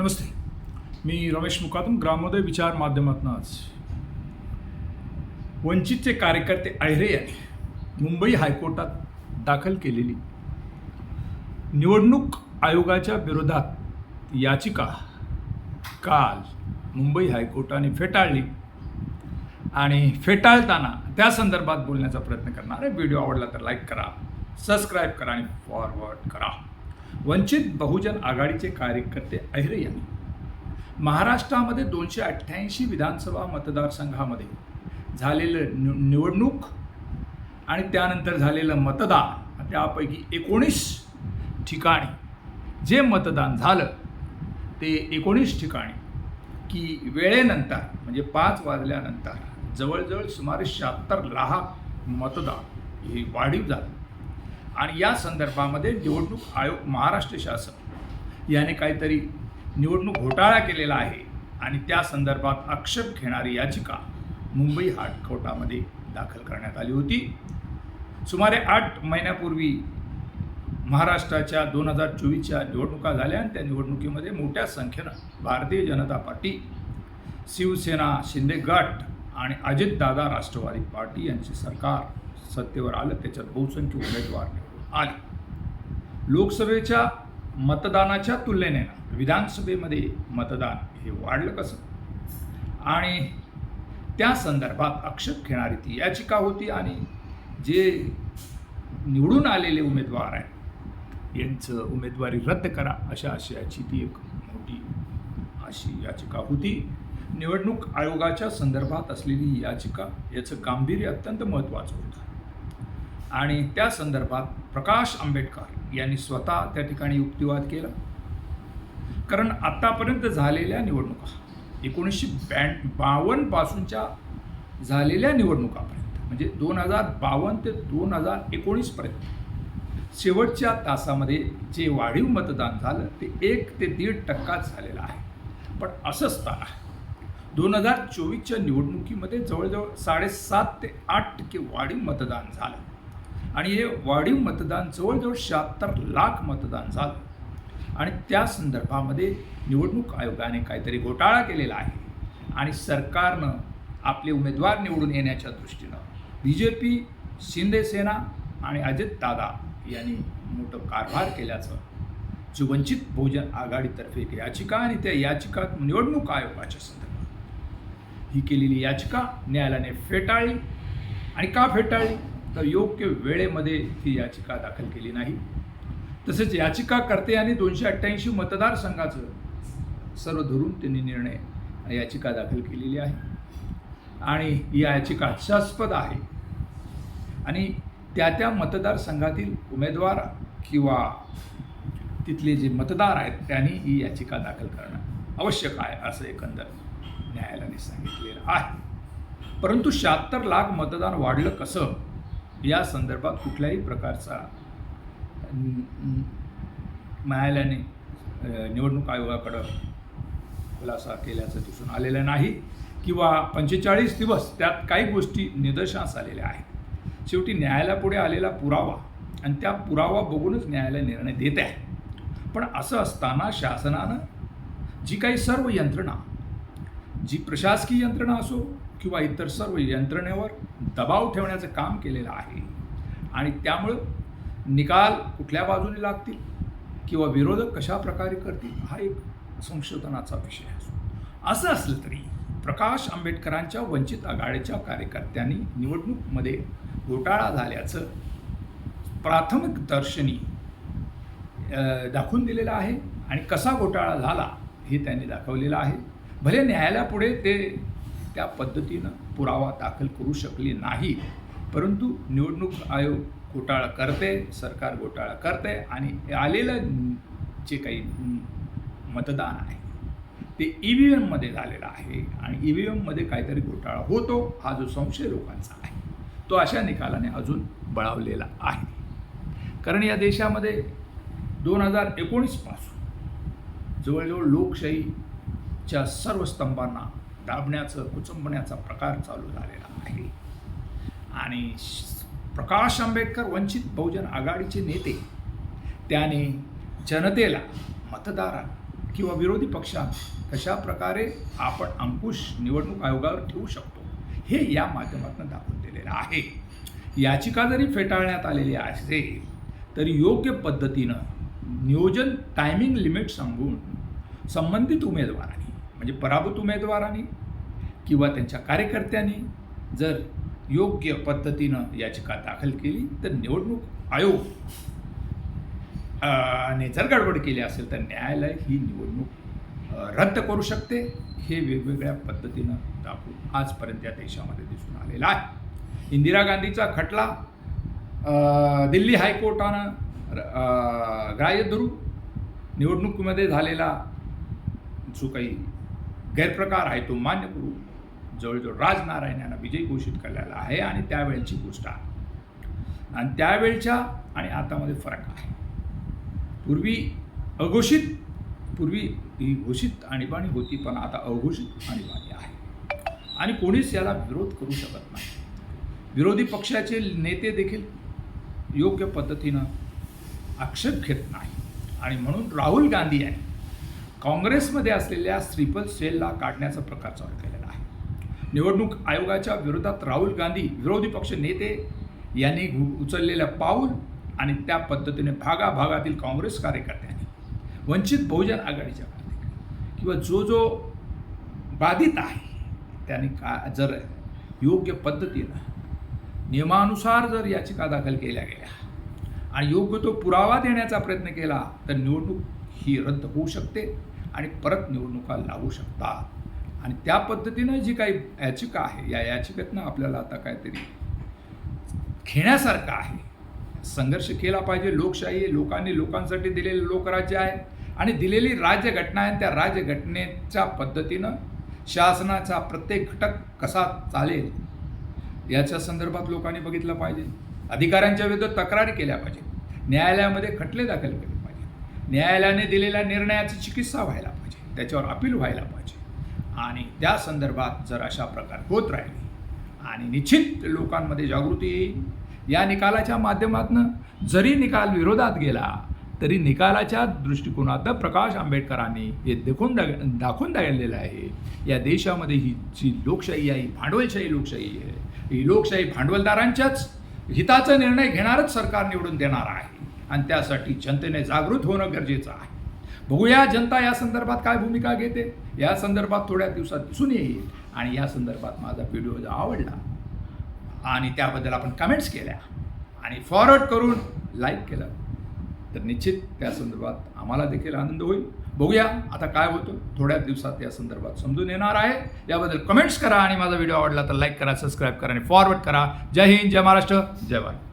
नमस्ते. मी रमेश मुकादम ग्रामोदय विचार माध्यमातून आज. वंचितचे कार्यकर्ते अहिरे यांनी मुंबई हायकोर्टात दाखल केलेली निवडणूक आयोगाच्या विरोधात याचिका काल मुंबई हायकोर्टाने फेटाळली आणि फेटाळताना त्या संदर्भात बोलण्याचा प्रयत्न करणार आहे व्हिडिओ आवडला तर लाईक करा सबस्क्राईब करा आणि फॉरवर्ड करा. वंचित बहुजन आघाडीचे कार्यकर्ते अहिरे यांनी महाराष्ट्रामध्ये दोनशे अठ्ठ्याऐंशी विधानसभा मतदारसंघामध्ये झालेलं नि निवडणूक आणि त्यानंतर झालेलं मतदान त्यापैकी एकोणीस ठिकाणी जे मतदान झालं ते एकोणीस ठिकाणी की वेळेनंतर म्हणजे पाच वाजल्यानंतर जवळजवळ सुमारे शहात्तर लाख मतदान हे वाढीव झालं. आणि या संदर्भामध्ये निवडणूक आयोग महाराष्ट्र शासन याने काहीतरी निवडणूक घोटाळा केलेला आहे आणि त्या संदर्भात आक्षेप घेणारी याचिका मुंबई हायकोर्टामध्ये दाखल करण्यात आली होती. सुमारे आठ महिन्यापूर्वी महाराष्ट्राच्या दोन हजार चोवीसच्या निवडणुका झाल्या आणि त्या निवडणुकीमध्ये मोठ्या संख्येनं भारतीय जनता पार्टी शिवसेना शिंदे गट आणि अजितदादा राष्ट्रवादी पार्टी यांचे सरकार सत्तेवर आलं. त्याच्यात बहुसंख्य उमेदवार निवडून आले. लोकसभेच्या मतदानाच्या तुलनेने विधानसभेमध्ये मतदान हे वाढलं कसं? आणि त्या संदर्भात आक्षेप घेणारी ती याचिका होती आणि जे निवडून आलेले उमेदवार आहेत यांचं उमेदवारी रद्द करा अशा आशयाची ती एक मोठी अशी याचिका होती. निवडणूक आयोगाच्या संदर्भात असलेली याचिका याचं गांभीर्य अत्यंत महत्त्वाचं होतं. आणि त्या संदर्भात प्रकाश आंबेडकर यांनी स्वतः त्या ठिकाणी युक्तिवाद केला. कारण आत्तापर्यंत झालेल्या निवडणुका एकोणीसशे बॅन बावन्नपासूनच्या झालेल्या निवडणुकापर्यंत म्हणजे दोन हजार बावन्न ते दोन हजार एकोणीसपर्यंत शेवटच्या तासामध्ये जे वाढीव मतदान झालं ते एक ते दीड टक्काच झालेलं आहे. पण असं असताना दोन हजार चोवीसच्या निवडणुकीमध्ये जवळजवळ साडेसात ते आठ टक्के वाढीव मतदान झालं. आणि हे वाढीव मतदान जवळजवळ शहात्तर लाख मतदान झालं. आणि त्या संदर्भामध्ये निवडणूक आयोगाने काहीतरी घोटाळा केलेला आहे. आणि सरकारनं आपले उमेदवार निवडून येण्याच्या दृष्टीनं बी जे पी शिंदेसेना आणि अजितदादा यांनी मोठं कारभार केल्याचं जो वंचित बहुजन आघाडीतर्फे एक याचिका आणि त्या याचिका निवडणूक आयोगाच्या संदर्भात. ही केलेली याचिका न्यायालयाने फेटाळली आणि का फेटाळली? तर योग्य वेळेमध्ये ही याचिका दाखल केली नाही. तसेच याचिकाकर्ते आणि दोनशे अठ्ठ्याऐंशी मतदारसंघाचं सर्व धरून त्यांनी निर्णय याचिका दाखल केलेली आहे. आणि ही याचिका हास्यास्पद आहे. आणि त्या त्या मतदारसंघातील उमेदवार किंवा तिथले जे मतदार आहेत त्यांनी ही याचिका दाखल करणं आवश्यक आहे असं एकंदर न्यायालयाने सांगितलेलं आहे. परंतु शहात्तर लाख मतदान वाढलं कसं? या संदर्भात कुठल्याही प्रकारचा न्यायालयाने निवडणूक आयोगाकडं खुलासा केल्याचं दिसून आलेलं नाही किंवा पंचेचाळीस दिवस त्यात काही गोष्टी निदर्शनास आलेल्या आहेत. शेवटी न्यायालयापुढे आलेला पुरावा आणि त्या पुरावा बघूनच न्यायालय निर्णय देत आहे. पण असं असताना शासनानं जी काही सर्व यंत्रणा जी प्रशासकीय यंत्रणा असो किंवा इतर सर्व यंत्रणेवर दबाव ठेवण्याचं काम केलेलं आहे. आणि त्यामुळं निकाल कुठल्या बाजूने लागतील किंवा विरोधक कशा प्रकारे करतील हा एक संशोधनाचा विषय असतो असं असलं तरी प्रकाश आंबेडकरांच्या वंचित आघाडीच्या कार्यकर्त्यांनी निवडणूकमध्ये घोटाळा झाल्याचं प्राथमिक दर्शनी दाखवून दिलेलं आहे. आणि कसा घोटाळा झाला हे त्यांनी दाखवलेलं आहे. भले न्यायालयापुढे ते त्या पद्धतीनं पुरावा दाखल करू शकले नाही. परंतु निवडणूक आयोग घोटाळा करते सरकार घोटाळा करते आणि आलेलं जे काही मतदान आहे ते ई व्ही एममध्ये झालेलं आहे आणि ई व्ही एममध्ये काहीतरी घोटाळा होतो हा जो संशय लोकांचा आहे तो अशा निकालाने अजून बळावलेला आहे. कारण या देशामध्ये दोन हजार एकोणीसपासून जवळजवळ लोकशाहीच्या सर्व स्तंभांना दाबण्याचं कुचंबण्याचा प्रकार चालू झालेला आहे आणि प्रकाश आंबेडकर वंचित बहुजन आघाडीचे नेते त्याने जनतेला मतदारा किंवा विरोधी पक्षात कशा प्रकारे आपण अंकुश निवडणूक आयोगावर ठेवू शकतो हे या माध्यमातून दाखवून दिलेलं आहे. याचिका जरी फेटाळण्यात आलेली असेल तरी योग्य पद्धतीनं नियोजन टायमिंग लिमिट सांगून संबंधित उमेदवारांनी म्हणजे पराभूत उमेदवारांनी किंवा त्यांच्या कार्यकर्त्यांनी जर योग्य पद्धतीनं याचिका दाखल केली तर निवडणूक आयोग ने जर गडबड केली असेल तर न्यायालय ही निवडणूक रद्द करू शकते. हे वेगवेगळ्या पद्धतीनं दाखवून आजपर्यंत या देशामध्ये दिसून आलेला आहे. इंदिरा गांधीचा खटला दिल्ली हायकोर्टानं ग्राह्य धरून निवडणुकीमध्ये झालेला जो काही गैरप्रकार आहे तो मान्य करू जवळजवळ राजनारायण यांना विजयी घोषित केलेला आहे आणि त्यावेळची गोष्ट आहे. आणि त्यावेळच्या आणि आतामध्ये फरक आहे. पूर्वी अघोषित पूर्वी ही घोषित आणीबाणी होती पण आता अघोषित आणीबाणी आहे. आणि कोणीच याला विरोध करू शकत नाही. विरोधी पक्षाचे नेते देखील योग्य पद्धतीनं आक्षेप घेत नाही. आणि म्हणून राहुल गांधी यांनी काँग्रेसमध्ये असलेल्या स्ट्रिपल सेलला काढण्याचा प्रकार चालू केला. निवडणूक आयोगाच्या विरोधात राहुल गांधी विरोधी पक्ष नेते यांनी उचललेल्या उचललेलं पाऊल आणि त्या पद्धतीने भागाभागातील काँग्रेस कार्यकर्त्यांनी वंचित बहुजन आघाडीच्या किंवा जो जो बाधित आहे त्यांनी का जर योग्य पद्धतीनं नियमानुसार जर याचिका दाखल केल्या गेल्या आणि योग्य तो पुरावा देण्याचा प्रयत्न केला तर निवडणूक ही रद्द होऊ शकते आणि परत निवडणुका लागू शकतात. आणि त्या पद्धतीनं जी काही याचिका आहे या याचिकेतनं आपल्याला आता काहीतरी घेण्यासारखं आहे. संघर्ष केला पाहिजे लोकशाही लोकांनी लोकांसाठी दिलेलं लोकराज्य आहे आणि दिलेली राज्यघटना आहे. त्या राज्यघटनेच्या पद्धतीनं शासनाचा प्रत्येक घटक कसा चालेल याच्या संदर्भात लोकांनी बघितलं पाहिजे. अधिकाऱ्यांच्या विरुद्ध तक्रारी केल्या पाहिजे न्यायालयामध्ये खटले दाखल केले पाहिजे न्यायालयाने दिलेल्या निर्णयाची चिकित्सा व्हायला पाहिजे. त्याच्यावर अपील व्हायला पाहिजे. आणि त्या संदर्भात जर अशा प्रकार होत राहिले आणि निश्चित लोकांमध्ये जागृती येईल या निकालाच्या माध्यमातून जरी निकाल विरोधात गेला तरी निकालाच्या दृष्टिकोनातनं प्रकाश आंबेडकरांनी हे देखून दा दाखवून द्यायलेलं आहे. या देशामध्ये ही जी लोकशाही आहे ही भांडवलशाही लोकशाही आहे. ही लोकशाही भांडवलदारांच्याच हिताचा निर्णय घेणारच सरकार निवडून देणार आहे. आणि त्यासाठी जनतेने जागृत होणं गरजेचं आहे. बघूया जनता या संदर्भात काय भूमिका घेते. या संदर्भात थोड्या दिवसात दिसून येईल. आणि या संदर्भात माझा व्हिडिओ जर आवडला आणि त्याबद्दल आपण कमेंट्स केल्या आणि फॉरवर्ड करून लाईक केलं तर निश्चित त्या संदर्भात आम्हाला देखील आनंद होईल. बघूया आता काय होतं. थोड्या दिवसात या संदर्भात समजून येणार आहे. याबद्दल कमेंट्स करा आणि माझा व्हिडिओ आवडला तर लाईक करा सबस्क्राईब करा आणि फॉरवर्ड करा. जय हिंद जय महाराष्ट्र जय भारत.